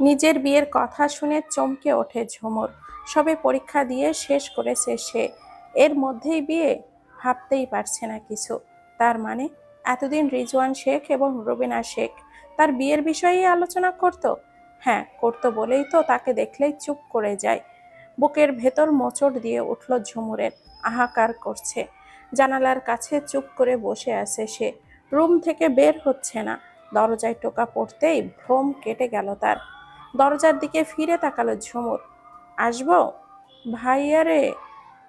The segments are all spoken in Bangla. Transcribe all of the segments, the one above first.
নিজের বিয়ের কথা শুনে চমকে ওঠে ঝুমুর। সবে পরীক্ষা দিয়ে শেষ করেছে সে। এর মধ্যেই বিয়ে? ভাবতেই পারছে না কিছু। তার মানে? এতদিন রিজওয়ান শেখ এবং রুবিনা শেখ। তার বিয়ের বিষয়েই আলোচনা করত? হ্যাঁ করতো বলেই তো তাকে দেখলেই চুপ করে যায়। বুকের ভেতর মোচড় দিয়ে উঠল ঝুমুরের। আহাকার করছে। জানালার কাছে চুপ করে বসে আছে সে। রুম থেকে বের হচ্ছে না। দরজায় টোকা পড়তেই ভ্রম কেটে গেল তার। দরজার দিকে ফিরে তাকালো ঝুমুর। আসব? ভাইয়ারে,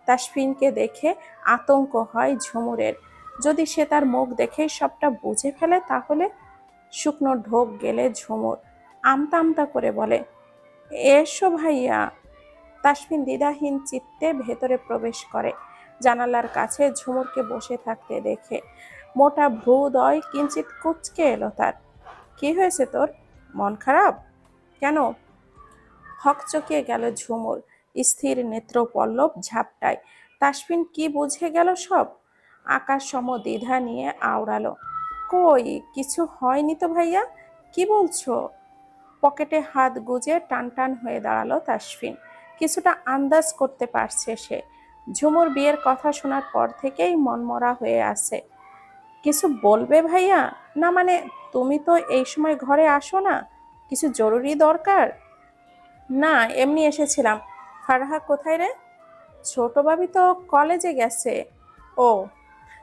তাসফিনকে দেখে আতঙ্ক হয় ঝুমুরের। যদি সে তার মুখ দেখে সবটা বুঝে ফেলে, তাহলে শুকনো ঢোক গেলে ঝুমুর আমতা আমতা করে বলে, এসো ভাইয়া। তাসফিন দ্বিধাহীন চিত্তে ভেতরে প্রবেশ করে। জানালার কাছে ঝুমুরকে বসে থাকতে দেখে মোটা ভ্রুদয় কিঞ্চিত কুচকে এলো তার। কি হয়েছে তোর? মন খারাপ? কেন? হকচকিয়ে গেল ঝুমুর, স্থির নেত্র পল্লব ঝাপটায়। তাসফিন কি বুঝে গেল সব? আকাশ সম দ্বিধা নিয়ে আওড়ালো। কই, কিছু হয়নি তো ভাইয়া? কি বলছো? পকেটে হাত গুজে টান টান হয়ে দাঁড়াল তাসফিন। কিছুটা আন্দাজ করতে পারছে সে। ঝুমুর বিয়ের কথা শোনার পর থেকেই মনমরা হয়ে আছে। কিছু বলবে ভাইয়া? না মানে তুমি তো এই সময় ঘরে আসো না? কিছু জরুরি দরকার? না, এমনি এসেছিলাম। ফারহা কোথায় রে? ছোট ভাবি তো কলেজে গেছে। ও,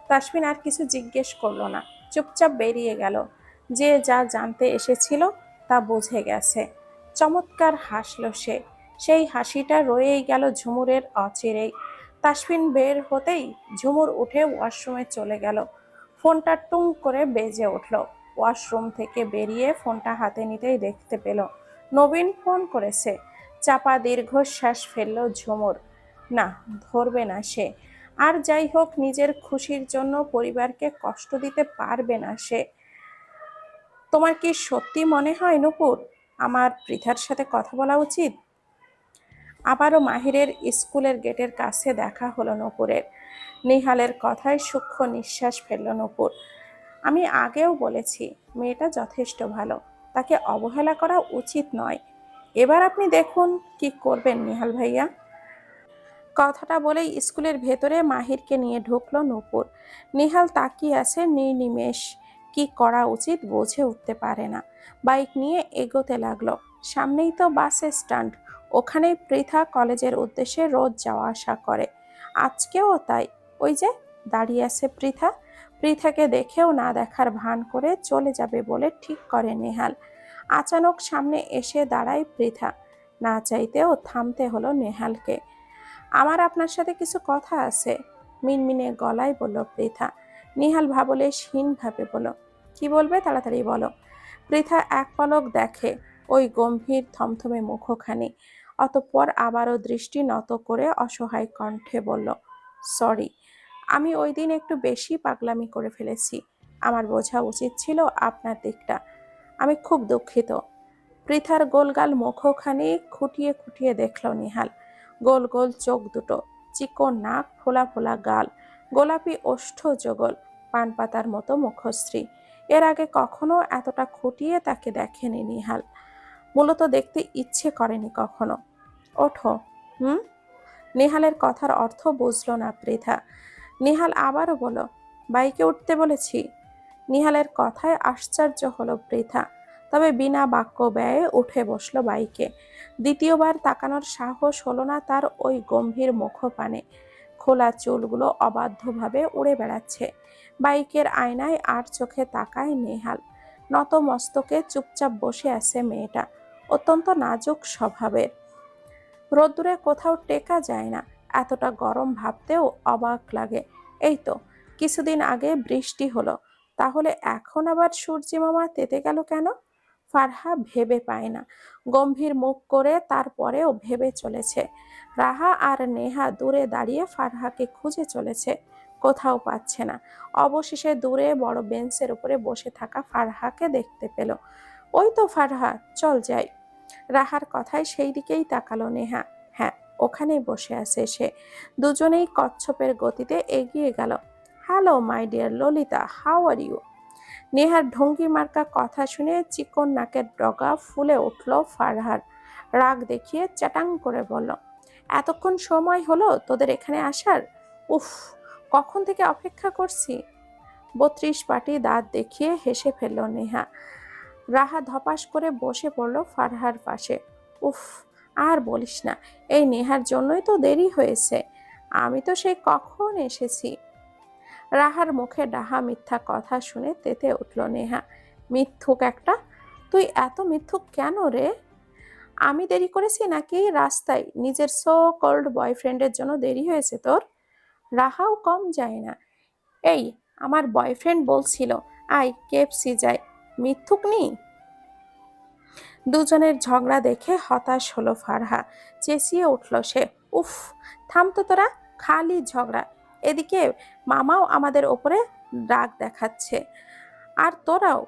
তাসমিন আর কিছু জিজ্ঞেস করল না। চুপচাপ বেরিয়ে গেল। যে যা জানতে এসেছিল তা বুঝে গেছে। চমৎকার হাসলো সে। সেই হাসিটা রয়েই গেল ঝুমুরের অচিরেই। তাসফিন বের হতেই ঝুমুর উঠে ওয়াশরুমে চলে গেল। ফোনটা টুং করে বেজে উঠল। ওয়াশরুম থেকে বেরিয়ে ফোনটা হাতে নিতেই দেখতে পেল। নবীন ফোন করেছে। চাপা দীর্ঘশ্বাস ফেলল ঝুমুর। না, ধরবে না সে। আর যাই হোক, নিজের খুশির জন্য পরিবারকে কষ্ট দিতে পারবে না সে। তোমার কি সত্যি মনে হয় নুপুর? আমার পৃথার সাথে কথা বলা উচিত? আবারও মাহিরের স্কুলের গেটের কাছে দেখা হলো নূপুরের। নিহালের কথায় সূক্ষ্ম নিঃশ্বাস ফেলল নূপুর। আমি আগেও বলেছি, মেয়েটা যথেষ্ট ভালো। তাকে অবহেলা করা উচিত নয়। এবার আপনি দেখুন কি করবেন নিহাল ভাইয়া। কথাটা বলেই স্কুলের ভেতরে মাহিরকে নিয়ে ঢুকলো নূপুর। নিহাল তাকিয়ে আছে নির্নিমেষ। কি করা উচিত বুঝে উঠতে পারে না। বাইক নিয়ে এগোতে লাগল। সামনেই তো বাস স্ট্যান্ড। ওখানেই পৃথা কলেজের উদ্দেশ্যে রোজ যাওয়া আসা করে। আজকেও তাই। ওই যে দাঁড়িয়ে আছে পৃথা। পৃথাকে দেখেও না দেখার ভান করে চলে যাবে বলে ঠিক করে নেহাল। আচানক সামনে এসে দাঁড়ায় পৃথা। না চাইতেও থামতে হলো নেহালকে। আমার আপনার সাথে কিছু কথা আছে? মিনমিনে গলায় বলল পৃথা। নিহাল ভাবলে ভাবে বলো কি বলবে তাড়াতাড়ি বলো। পৃথা এক পলক দেখে ওই গম্ভীর থমথমে মুখখানি। অতঃপর আবারও দৃষ্টি নত করে অসহায় কণ্ঠে বলল, সরি। আমি ওই দিন একটু বেশি পাগলামি করে ফেলেছি। আমার বোঝা উচিত ছিল আপনার দিকটা। আমি খুব দুঃখিত। পৃথার গোলগাল মুখখানি খুঁটিয়ে খুঁটিয়ে দেখল নিহাল। গোল গোল চোখ দুটো, চিকন নাক, ফোলা ফোলা গাল, গোলাপি ওষ্ঠ যোগল, পান পাতার মতো মুখশ্রী। এর আগে কখনো এতটা খুঁটিয়ে তাকে দেখেনি নিহাল। মূলত দেখতে ইচ্ছে করেনি কখনো। ওঠো, হুম? নেহালের কথার অর্থ বুঝলো না পৃথা। নিহাল আবারও বলো বাইকে উঠতে বলেছি। নিহালের কথায় আশ্চর্য হলো পৃথা, তবে বিনা বাক্য ব্যয়ে উঠে বসল বাইকে। দ্বিতীয়বার তাকানোর সাহস হলো না তার ওই গম্ভীর মুখপানে। খোলা চুলগুলো অবাধ্যভাবে উড়ে বেড়াচ্ছে। বাইকের আয়নায় আর চোখে তাকায় নেহাল। নত মস্তকে চুপচাপ বসে আছে মেয়েটা, অত্যন্ত নাজুক স্বভাবের। রোদ্দুরে কোথাও টেকা যায় না। এতটা গরম ভাবতেও অবাক লাগে। এই তো, কিছুদিন আগে বৃষ্টি হলো, তাহলে এখন আবার মামা তেতে গেল কেন? ফারহা ভেবে পায় না। গম্ভীর মুখ করে তারপরেও ভেবে চলেছে। রাহা আর নেহা দূরে দাঁড়িয়ে ফারহাকে খুঁজে চলেছে, কোথাও পাচ্ছে না। অবশেষে দূরে বড় বেঞ্চের উপরে বসে থাকা ফারহাকে দেখতে পেল। ওই তো ফারহা, চল যাই। রাহার কথায় সেই দিকেই তাকালো নেহা। ওখানেই বসে আছে সে। দুজনেই কচ্ছপের গতিতে এগিয়ে গেল। Hello my dear Lalita how are you নেহার ঢঙ্গি মার্কা কথা শুনে চিকন নাকের ডগা ফুলে উঠল ফারহার। রাগ দেখিয়ে চাটাং করে বলল, এতক্ষণ সময় হলো তোদের এখানে আসার? উফ, কখন থেকে অপেক্ষা করছি? বত্রিশ পাটি দাঁত দেখিয়ে হেসে ফেলল নেহা। রাহা ধপাস করে বসে পড়ল ফারহার পাশে। উফ আর বলিস না, এই নেহার জন্যই তো দেরি হয়েছে। আমি তো সেই কখন এসেছি? রাহার মুখে ডাহা মিথ্যা কথা শুনে তেতে উঠল নেহা। মিথ্যুক একটা? তুই এত মিথ্যুক কেন রে? আমি দেরি করেছি নাকি রাস্তায়? নিজের সো কল্ড বয়ফ্রেন্ডের জন্য দেরি হয়েছে তোর? রাহাও কম যায় না। এই, আমার বয়ফ্রেন্ড বলছিল আই কেএফসি যাই। মিথ্যুক নি? দুজনের ঝগড়া দেখে হতাশ হলো ফারহা। চেঁচিয়ে উঠল সে, উফ থামতো তোরা, খালি ঝগড়া। এদিকে মামাও আমাদের ওপরে রাগ দেখাচ্ছে। আর তোরাও।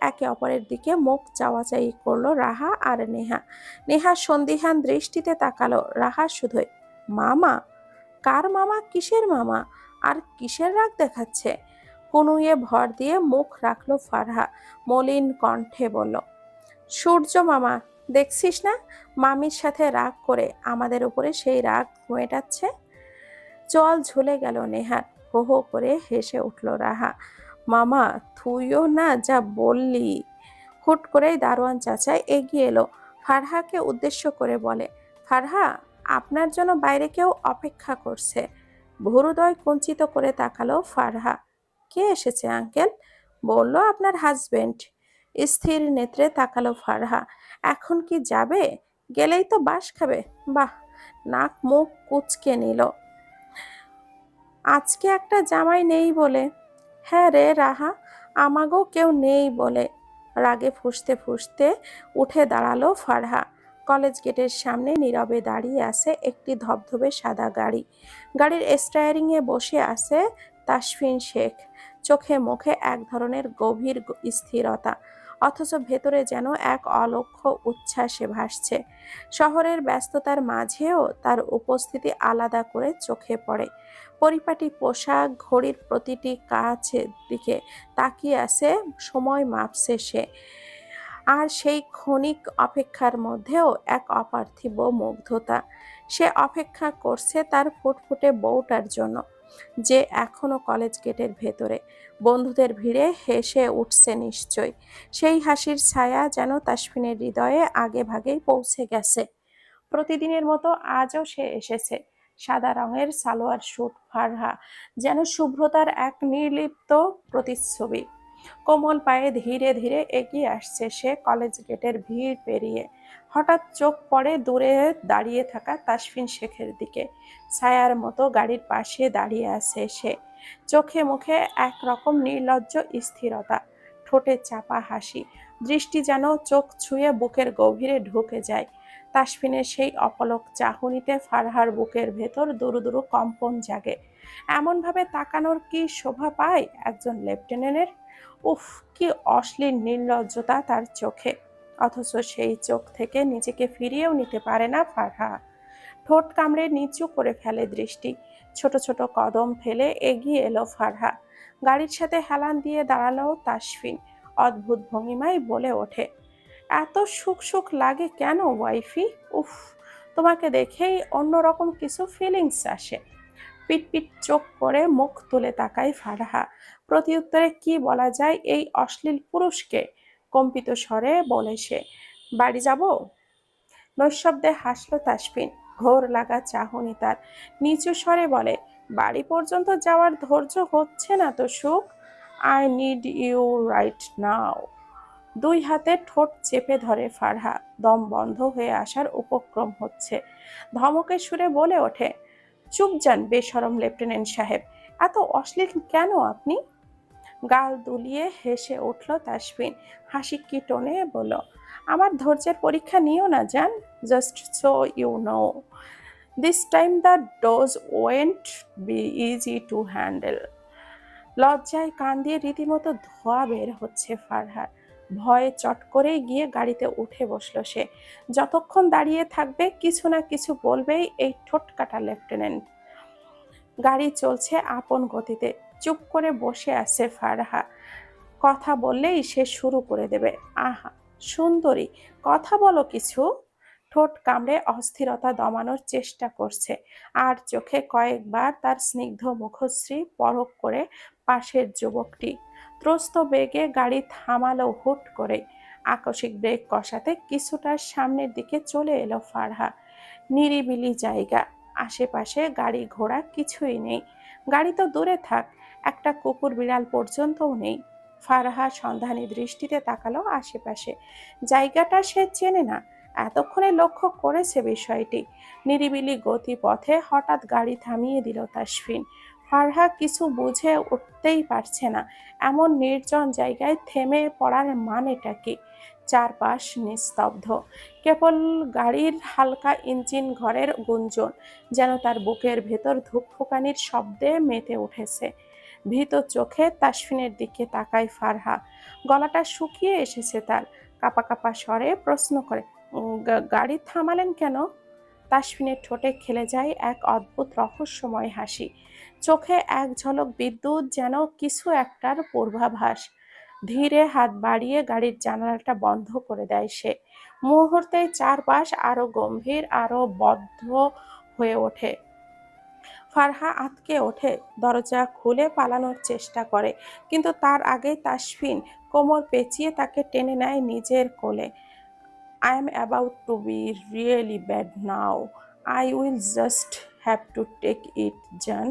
একে অপরের দিকে মুখ চাওয়াচাই করল রাহা আর নেহা। নেহা সন্দিহান দৃষ্টিতে তাকালো, রাহা শুধুই, মামা? কার মামা? কিসের মামা? আর কিসের রাগ দেখাচ্ছে? কুনুয়ে ভর দিয়ে মুখ রাখল ফারহা, মলিন কণ্ঠে বলল সূর্য মামা, দেখছিস না? মামির সাথে রাগ করে আমাদের উপরে সেই রাগ মেটাচ্ছে? জল ঝুলে গেল নেহার। হো হো করে হেসে উঠল রাহা। মামা, তুইও না যা বললি। হুট করেই দারোয়ান চাচা এগিয়ে এলো। ফারহাকে উদ্দেশ্য করে বলে, ফারহা, আপনার জন্য বাইরে কেউ অপেক্ষা করছে। ভুরুদয় কুঞ্চিত করে তাকালো ফারহা। কে এসেছে, আঙ্কেল? বলল আপনার হাজবেন্ড স্থির নেত্রে তাকালো ফারহা। এখন কি যাবে? গেলেই তো বাস খাবে। বাহ, নাক মুখ কুচকে নিল। আজকে একটা জামাই নেই বলে। হ্যাঁ রে রাহা, আমাগো কেউ নেই বলে। রাগে ফুসতে ফুসতে উঠে দাঁড়াল ফারহা। কলেজ গেটের সামনে নীরবে দাঁড়িয়ে আছে একটি ধবধবে সাদা গাড়ি। গাড়ির স্টায়ারিংয়ে বসে আছে তাসফিন শেখ। চোখে মুখে এক ধরনের গভীর স্থিরতা। অথচ ভেতরে যেন এক অলক্ষ্য উচ্ছ্বাসে ভাসছে। শহরের ব্যস্ততার মাঝেও তার উপস্থিতি আলাদা করে চোখে পড়ে। পরিপাটি পোশাক, ঘড়ির প্রতিটি কাছের দিকে তাকিয়ে আছে, সময় মাপছে সে। আর সেই ক্ষণিক অপেক্ষার মধ্যেও এক অপার্থিব মুগ্ধতা। সে অপেক্ষা করছে তার ফুটফুটে বউটার জন্য। যে এখনও কলেজ গেটের ভেতরে। বন্ধুদের ভিড়ে হেসে উঠছে নিশ্চয় সেই হাসির ছায়া যেন তাসফিনের হৃদয়ে আগে ভাগেই পৌঁছে গেছে। প্রতিদিনের মতো আজও সে এসেছে। সাদা রঙের সালোয়ার স্যুট ফারহা যেন শুভ্রতার এক নির্লিপ্ত প্রতিচ্ছবি। কোমল পায়ে ধীরে ধীরে এগিয়ে আসছে সে কলেজ গেটের ভিড় পেরিয়ে। হঠাৎ চোখ পড়ে দূরে দাঁড়িয়ে থাকা তাসফিন শেখের দিকে। ছায়ার মতো গাড়ির পাশে দাঁড়িয়ে আছে সে। চোখে মুখে একরকম নির্লজ্জ স্থিরতা, ঠোঁটে চাপা হাসি, দৃষ্টি যেন চোখ ছুঁয়ে বুকের গভীরে ঢুকে যায়। তাসফিনের সেই অপলক চাহনিতে ফারহার বুকের ভেতর দুরু দুরু কম্পন জাগে। এমনভাবে তাকানোর কি শোভা পায় একজন লেফটেন্যান্টের? উফ, কি অশ্লীল নির্লজ্জতা তার চোখে। অথচ সেই চোখ থেকে নিজেকে ফিরিয়েও নিতে পারে না ফারহা ঠোঁট কামড়ে নিচু করে ফেলে দৃষ্টি। ছোট ছোট কদম ফেলে এগিয়ে এলো ফারহা গাড়ির সাথে হেলান দিয়ে দাঁড়াল তাসফিন। অদ্ভুত ভঙ্গিমায় বলে ওঠে, এত সুখ সুখ লাগে কেন ওয়াইফি? উফ, তোমাকে দেখেই অন্যরকম কিছু ফিলিংস আসে। পিট পিট চোখ করে মুখ তুলে তাকায় ফারহা প্রতিউত্তরে কি বলা যায় এই অশ্লীল পুরুষকে? কম্পিত স্বরে বলে সে, বাড়ি যাব? নৈশব্দে হাসলো তাসফিন, ঘোর লাগা চাহনি তার। নিচু স্বরে বলে, বাড়ি পর্যন্ত যাওয়ার ধৈর্য হচ্ছে না তো সুখ? I need you right now দুই হাতে ঠোঁট চেপে ধরে ফারহা, দম বন্ধ হয়ে আসার উপক্রম হচ্ছে। ধমকের সুরে বলে ওঠে, চুপ যান বেসরম লেফটেন্যান্ট সাহেব, এত অশ্লীল কেন আপনি? গাল দুলিয়ে হেসে উঠল তাসফিন। হাসি কি টোনে বলল, আমার ধৈর্যের পরীক্ষা নিও না, জান। Just so you know this time the dose won't be easy to handle লজ্জায় কান দিয়ে রীতিমতো ধোয়া বের হচ্ছে ফারহার। ভয়ে চট করে গিয়ে গাড়িতে উঠে বসল সে। যতক্ষণ দাঁড়িয়ে থাকবে, কিছু না কিছু বলবেই এই ঠোঁট কাটা লেফটেন্যান্ট। গাড়ি চলছে আপন গতিতে। চুপ করে বসে আছে ফারহা কথা বললেই সে শুরু করে দেবে। আহা, সুন্দরী, কথা বলো কিছু। ঠোঁট কামড়ে অস্থিরতা দমানোর চেষ্টা করছে। আর চোখে কয়েকবার তার স্নিগ্ধ মুখশ্রী পরক করে পাশের যুবকটি। ত্রস্ত বেগে গাড়ি থামালো হুট করে। আকস্মিক ব্রেক কষাতে কিছুটা সামনের দিকে চলে এলো ফারহা। নিরিবিলি জায়গা। আশেপাশে গাড়ি ঘোড়া কিছুই নেই। গাড়ি তো দূরে থাক। একটা কুকুর বিড়াল পর্যন্তও নেই। ফারহা সন্ধানী দৃষ্টিতে তাকালো আশেপাশে। জায়গাটা সে চেনে না। এতক্ষণে লক্ষ্য করেছে বিষয়টি। নিরিবিলি গতিপথে হঠাৎ গাড়ি থামিয়ে দিল তাসফিন। ফারহা কিছু বুঝে উঠতেই পারছে না। এমন নির্জন জায়গায় থেমে পড়ার মানেটা কি? চারপাশ নিস্তব্ধ। কেবল গাড়ির হালকা ইঞ্জিন ঘরের গুঞ্জন যেন তার বুকের ভেতর ধূপফুকানির শব্দে মেতে উঠেছে। ভীত চোখে তাসফিনের দিকে তাকায় ফারহা। গলাটা শুকিয়ে এসেছে তার। কাপা কাপা স্বরে প্রশ্ন করে গাড়ি থামালেন কেন? তাসফিনের ঠোঁটে খেলে যায় এক অদ্ভুত রহস্যময় হাসি। চোখে এক ঝলক বিদ্যুৎ যেন কিছু একটার পূর্বাভাস। ধীরে হাত বাড়িয়ে গাড়ির জানালাটা বন্ধ করে দেয় সে। মুহূর্তে চারপাশ আরও গম্ভীর, আরও বদ্ধ হয়ে ওঠে। ফারহা আতকে ওঠে, দরজা খুলে পালানোর চেষ্টা করে। কিন্তু তার আগে তাসফিন কোমর পেঁচিয়ে তাকে টেনে নেয় নিজের কোলে। I am about to be really bad now I will just have to take it জান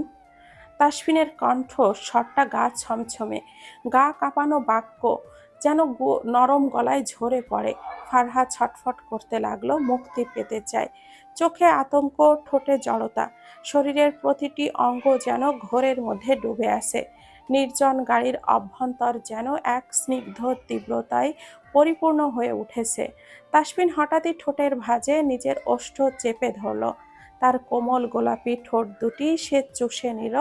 তাসফিনের কণ্ঠ শটটা গা ছমছমে। গা কাঁপানো বাক্য যেন নরম গলায় ঝরে পড়ে। ফারহা ছটফট করতে লাগল, মুক্তি পেতে চায়। চোখে আতঙ্ক, ঠোঁটে জড়তা। শরীরের প্রতিটি অঙ্গ যেন ঘোরের মধ্যে ডুবে আছে। নির্জন গাড়ির অভ্যন্তর যেন এক স্নিগ্ধ তীব্রতায় পরিপূর্ণ হয়ে উঠেছে। তাসফিন হঠাৎই ঠোঁটের ভাঁজে নিজের ওষ্ঠ চেপে ধরল। তার কোমল গোলাপি ঠোঁট দুটি সে চুষে নিল,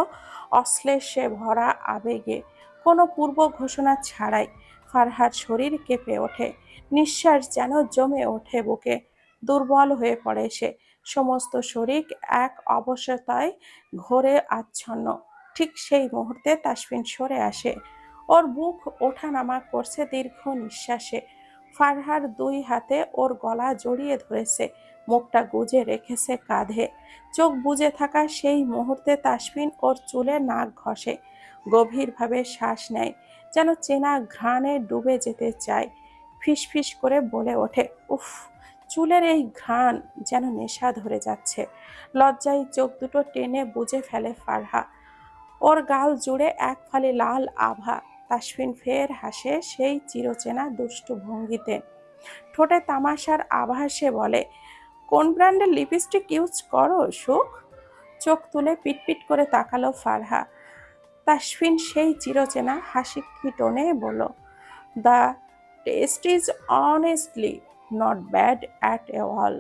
অশ্লেষে ভরা আবেগে। কোনো পূর্ব ঘোষণা ছাড়াই ফারহার শরীর কেঁপে ওঠে। নিঃশ্বাস যেন জমে ওঠে বুকে। দুর্বল হয়ে পড়ে সে। সমস্ত শরীর এক অবসতায় ঘোরে আচ্ছন্ন। ঠিক সেই মুহূর্তে তাসফিন সরে আসে। ওর বুক ওঠানামা করছে দীর্ঘ নিঃশ্বাসে। ফারহার দুই হাতে ওর গলা জড়িয়ে ধরেছে। মুখটা গুজে রেখেছে কাঁধে। চোখ বুজে থাকা সেই মুহূর্তে তাসফিন ওর চুলে নাক ঘষে। গভীরভাবে শ্বাস নেয়। যেন চেনা ঘ্রাণে ডুবে যেতে চায়। ফিসফিস করে বলে ওঠে, উফ, চুলের এই ঘ্রাণ যেন নেশা ধরে যাচ্ছে। লজ্জায় চোখ দুটো টেনে বুঝে ফেলে ফারহা। ওর গাল জুড়ে এক ফালি লাল আভা। তাসফিন ফের হাসে সেই চিরচেনা দুষ্টু ভঙ্গিতে। ঠোঁটে তামাশার আভাসে বলে, কোন ব্র্যান্ডের লিপস্টিক ইউজ করো, সুখ? চোখ তুলে পিটপিট করে তাকালো ফারহা। তাসফিন সেই চিরচেনা হাসি টোনে বলল the test is honestly not bad at a all